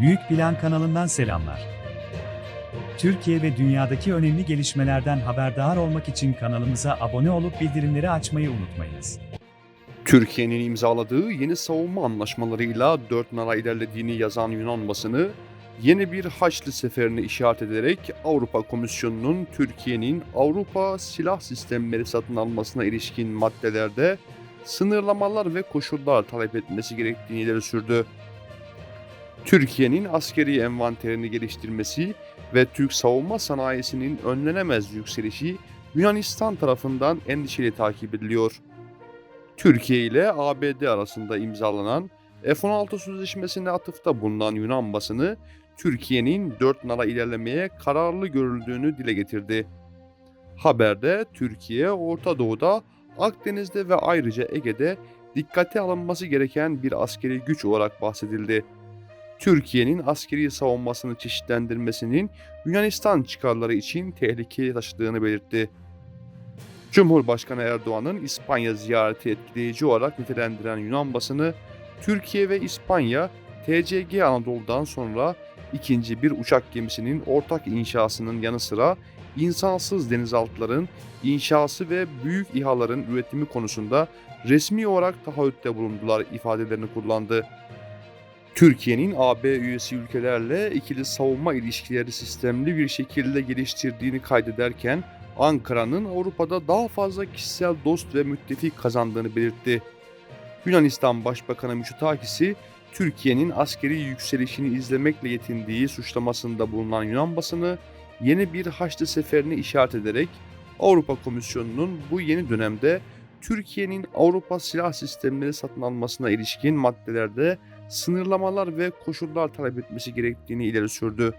Büyük Plan kanalından selamlar. Türkiye ve dünyadaki önemli gelişmelerden haberdar olmak için kanalımıza abone olup bildirimleri açmayı unutmayınız. Türkiye'nin imzaladığı yeni savunma anlaşmalarıyla dört nala ilerlediğini yazan Yunan basını, yeni bir Haçlı seferini işaret ederek Avrupa Komisyonu'nun Türkiye'nin Avrupa silah sistemleri satın almasına ilişkin maddelerde sınırlamalar ve koşullar talep etmesi gerektiğini ileri sürdü. Türkiye'nin askeri envanterini geliştirmesi ve Türk savunma sanayisinin önlenemez yükselişi Yunanistan tarafından endişeli takip ediliyor. Türkiye ile ABD arasında imzalanan F-16 sözleşmesine atıfta bulunan Yunan basını, Türkiye'nin dört nala ilerlemeye kararlı görüldüğünü dile getirdi. Haberde Türkiye, Orta Doğu'da, Akdeniz'de ve ayrıca Ege'de dikkate alınması gereken bir askeri güç olarak bahsedildi. Türkiye'nin askeri savunmasını çeşitlendirmesinin Yunanistan çıkarları için tehlike taşıdığını belirtti. Cumhurbaşkanı Erdoğan'ın İspanya ziyareti etkileyici olarak nitelendiren Yunan basını, Türkiye ve İspanya, TCG Anadolu'dan sonra ikinci bir uçak gemisinin ortak inşasının yanı sıra insansız denizaltıların inşası ve büyük İHA'ların üretimi konusunda resmi olarak taahhütte bulundular ifadelerini kullandı. Türkiye'nin AB üyesi ülkelerle ikili savunma ilişkileri sistemli bir şekilde geliştirdiğini kaydederken Ankara'nın Avrupa'da daha fazla kişisel dost ve müttefik kazandığını belirtti. Yunanistan Başbakanı Mitsotakis'i Türkiye'nin askeri yükselişini izlemekle yetindiği suçlamasında bulunan Yunan basını yeni bir Haçlı seferini işaret ederek Avrupa Komisyonu'nun bu yeni dönemde Türkiye'nin Avrupa silah sistemleri satın almasına ilişkin maddelerde sınırlamalar ve koşullar talep etmesi gerektiğini ileri sürdü.